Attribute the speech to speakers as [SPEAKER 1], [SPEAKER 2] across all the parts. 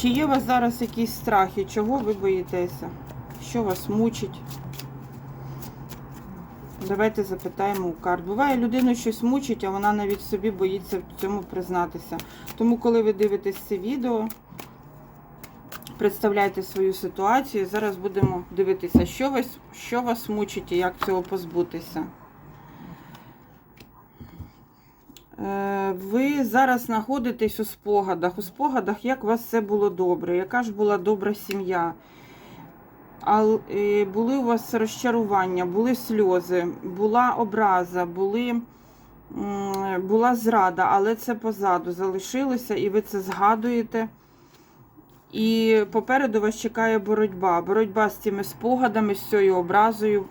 [SPEAKER 1] Чи є у вас зараз якісь страхи? Чого ви боїтеся? Що вас мучить? Давайте запитаємо у карт. Буває, людину щось мучить, а вона навіть собі боїться в цьому признатися. Тому, коли ви дивитесь це відео, представляйте свою ситуацію. Зараз будемо дивитися, що вас, що вас мучить і як цього позбутися. Ви зараз знаходитесь у спогадах. У спогадах, як у вас все було добре, яка ж була добра сім'я. А е, були у вас розчарування, були сльози, була образа, були, була зрада, але це позаду залишилося, і ви це згадуєте. І попереду вас чекає боротьба. Боротьба з цими спогадами, з цією образою.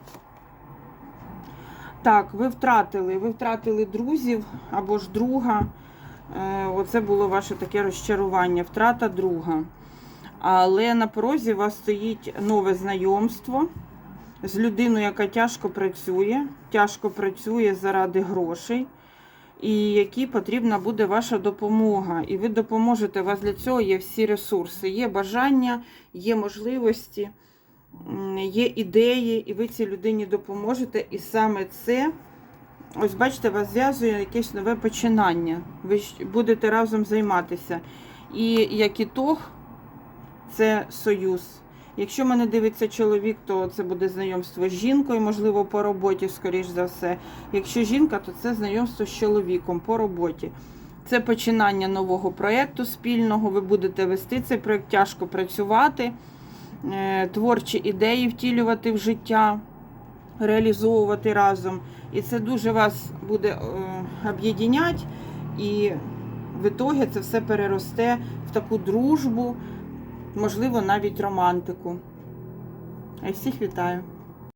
[SPEAKER 1] Так, ви втратили, ви втратили друзів або ж друга. Е, Оце було ваше таке розчарування, втрата друга. Але на порозі у вас стоїть нове знайомство з людиною, яка тяжко працює, тяжко працює заради грошей, і якій потрібна буде ваша допомога. І ви допоможете, у вас для цього є всі ресурси, є бажання, є можливості, є ідеї, і ви цій людині допоможете. І саме це, ось бачите, вас зв'язує якесь нове починання. Ви будете разом займатися. І як ітог, це союз. Якщо мене дивиться чоловік, то це буде знайомство з жінкою, можливо, по роботі, скоріш за все. Якщо жінка, то це знайомство з чоловіком по роботі. Це починання нового проєкту спільного. Ви будете вести цей проєкт, тяжко працювати, творчі ідеї втілювати в життя, реалізовувати разом. І це дуже вас буде об'єднати. об'єднять, і в ітогі це все переросте в таку дружбу можливо, навіть романтику. Я всіх вітаю.